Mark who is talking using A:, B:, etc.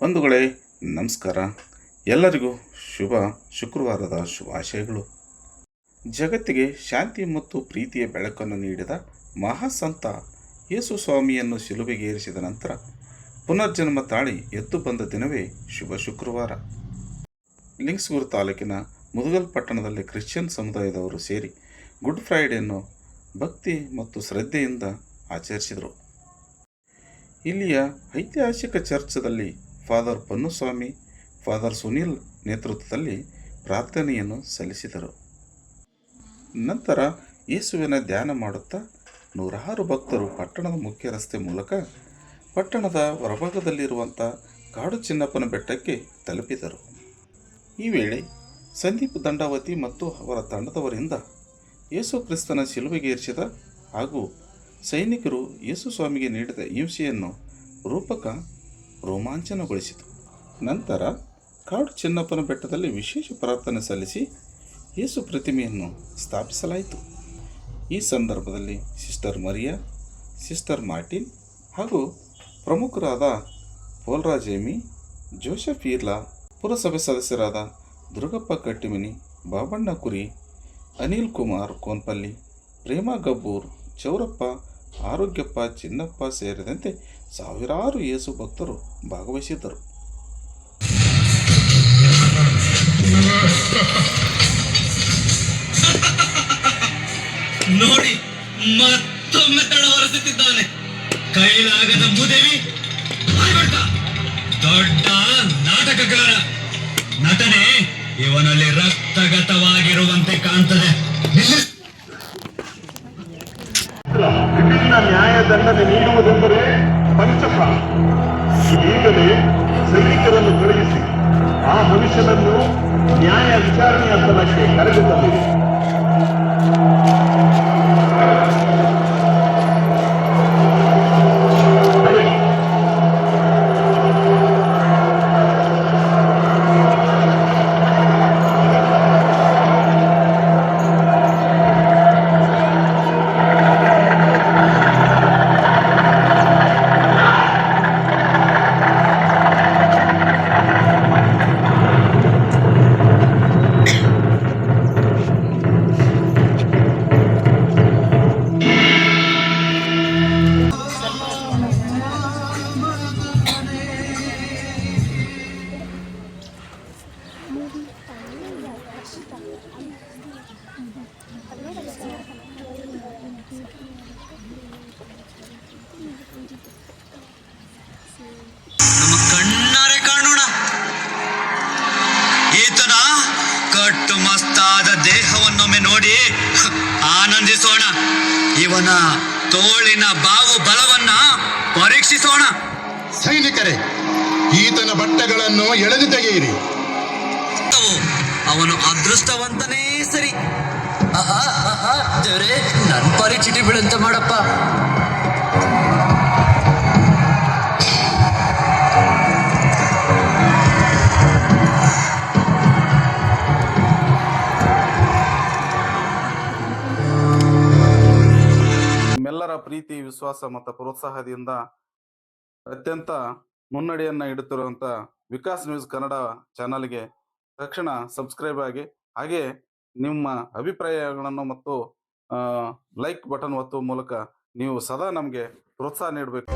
A: ಬಂಧುಗಳೇ, ನಮಸ್ಕಾರ. ಎಲ್ಲರಿಗೂ ಶುಭ ಶುಕ್ರವಾರದ ಶುಭಾಶಯಗಳು. ಜಗತ್ತಿಗೆ ಶಾಂತಿ ಮತ್ತು ಪ್ರೀತಿಯ ಬೆಳಕನ್ನು ನೀಡಿದ ಮಹಾಸಂತ ಯೇಸು ಸ್ವಾಮಿಯನ್ನು ಶಿಲುಬೆಗೇರಿಸಿದ ನಂತರ ಪುನರ್ಜನ್ಮ ತಾಳಿ ಎದ್ದು ಬಂದ ದಿನವೇ ಶುಭ ಶುಕ್ರವಾರ. ಲಿಂಗ್ಸ್ಗೂರು ತಾಲೂಕಿನ ಮುದುಗಲ್ ಪಟ್ಟಣದಲ್ಲಿ ಕ್ರಿಶ್ಚಿಯನ್ ಸಮುದಾಯದವರು ಸೇರಿ ಗುಡ್ ಫ್ರೈಡೆಯನ್ನು ಭಕ್ತಿ ಮತ್ತು ಶ್ರದ್ಧೆಯಿಂದ ಆಚರಿಸಿದರು. ಇಲ್ಲಿಯ ಐತಿಹಾಸಿಕ ಚರ್ಚದಲ್ಲಿ ಫಾದರ್ ಪನ್ನುಸ್ವಾಮಿ, ಫಾದರ್ ಸುನೀಲ್ ನೇತೃತ್ವದಲ್ಲಿ ಪ್ರಾರ್ಥನೆಯನ್ನು ಸಲ್ಲಿಸಿದರು. ನಂತರ ಯೇಸುವಿನ ಧ್ಯಾನ ಮಾಡುತ್ತಾ ನೂರಾರು ಭಕ್ತರು ಪಟ್ಟಣದ ಮುಖ್ಯ ರಸ್ತೆ ಮೂಲಕ ಪಟ್ಟಣದ ಹೊರಭಾಗದಲ್ಲಿರುವಂಥ ಕಾಡು ಚಿನ್ನಪ್ಪನ ಬೆಟ್ಟಕ್ಕೆ ತಲುಪಿದರು. ಈ ವೇಳೆ ಸಂದೀಪ್ ದಂಡಾವತಿ ಮತ್ತು ಅವರ ತಂಡದವರಿಂದ ಯೇಸು ಕ್ರಿಸ್ತನ ಶಿಲುಬೆಗೇರಿಸಿದ ಹಾಗೂ ಸೈನಿಕರು ಯೇಸು ಸ್ವಾಮಿಗೆ ನೀಡಿದ ಹಿಂಸೆಯನ್ನು ರೂಪಕ ರೋಮಾಂಚನಗೊಳಿಸಿತು. ನಂತರ ಕಾಡು ಚೆನ್ನಪ್ಪನ ಬೆಟ್ಟದಲ್ಲಿ ವಿಶೇಷ ಪ್ರಾರ್ಥನೆ ಸಲ್ಲಿಸಿ ಯೇಸು ಪ್ರತಿಮೆಯನ್ನು ಸ್ಥಾಪಿಸಲಾಯಿತು. ಈ ಸಂದರ್ಭದಲ್ಲಿ ಸಿಸ್ಟರ್ ಮರಿಯಾ, ಸಿಸ್ಟರ್ ಮಾರ್ಟಿನ್ ಹಾಗೂ ಪ್ರಮುಖರಾದ ಪೋಲ್ರಾಜೇಮಿ ಜೋಸೆಫ್ ಈರ್ಲಾ, ಪುರಸಭೆ ಸದಸ್ಯರಾದ ದುರ್ಗಪ್ಪ ಕಟ್ಟಿಮಿನಿ, ಬಾಬಣ್ಣ ಕುರಿ, ಅನಿಲ್ ಕುಮಾರ್ ಕೋನ್ಪಲ್ಲಿ, ಪ್ರೇಮಾ ಗಬ್ಬೂರ್, ಚೌರಪ್ಪ, ಆರೋಗ್ಯಪ್ಪ, ಚಿನ್ನಪ್ಪ ಸೇರಿದಂತೆ ಸಾವಿರಾರು ಯೇಸು ಭಕ್ತರು ಭಾಗವಹಿಸಿದ್ದರು.
B: ನೋಡಿ ಮತ್ತೊಮ್ಮೆ ತಡ ಹೊರಸುತ್ತಿದ್ದಾನೆ ಕೈಲಾಗದ ಮುದೇವಿ ದೊಡ್ಡ ನಾಟಕಕಾರ ನಟನೆ ಇವನಲ್ಲಿ ರಕ್ತಗತವಾಗಿರುವಂತೆ ಕಾಣ್ತದೆ.
C: ನ್ಯಾಯದಂಡನೆ ನೀಡುವುದೆಂದರೆ ಪಂಚಕ ಈಗಲೇ ಸೈನಿಕರನ್ನು ಕಳುಹಿಸಿ ಆ ಮನುಷ್ಯನನ್ನು ನ್ಯಾಯ ವಿಚಾರಣೆಯ ಸ್ಥಳಕ್ಕೆ ಕರೆದು
B: ಮಸ್ತಾದ ದೇಹವನ್ನೊಮ್ಮೆ ನೋಡಿ ಆನಂದಿಸೋಣ. ಇವನ ತೋಳಿನ ಬಾವು ಬಲವನ್ನ ಪರೀಕ್ಷಿಸೋಣ.
D: ಸೈನಿಕರೇ ಈತನ ಬಟ್ಟೆಗಳನ್ನು ಎಳೆದು ತೆಗೆಯಿರಿ.
B: ಅವನು ಅದೃಷ್ಟವಂತನೇ ಸರಿ. ದೇವ್ರೆ, ನನ್ ಪರಿ ಚಿಟಿ ಬೀಳಂತ ಮಾಡಪ್ಪ.
A: ನಿಮ್ಮೆಲ್ಲರ ಪ್ರೀತಿ, ವಿಶ್ವಾಸ ಮತ್ತು ಪ್ರೋತ್ಸಾಹದಿಂದ ಅತ್ಯಂತ ಮುನ್ನಡೆಯನ್ನ ಇಡುತ್ತಿರುವಂತ ವಿಕಾಸ್ ನ್ಯೂಸ್ ಕನ್ನಡ ಚಾನಲ್ಗೆ ತಕ್ಷಣ ಸಬ್ಸ್ಕ್ರೈಬ್ ಆಗಿ, ಹಾಗೆ ನಿಮ್ಮ ಅಭಿಪ್ರಾಯಗಳನ್ನು ಮತ್ತು ಲೈಕ್ ಬಟನ್ ಒತ್ತುವ ಮೂಲಕ ನೀವು ಸದಾ ನಮಗೆ ಪ್ರೋತ್ಸಾಹ ನೀಡಬೇಕು.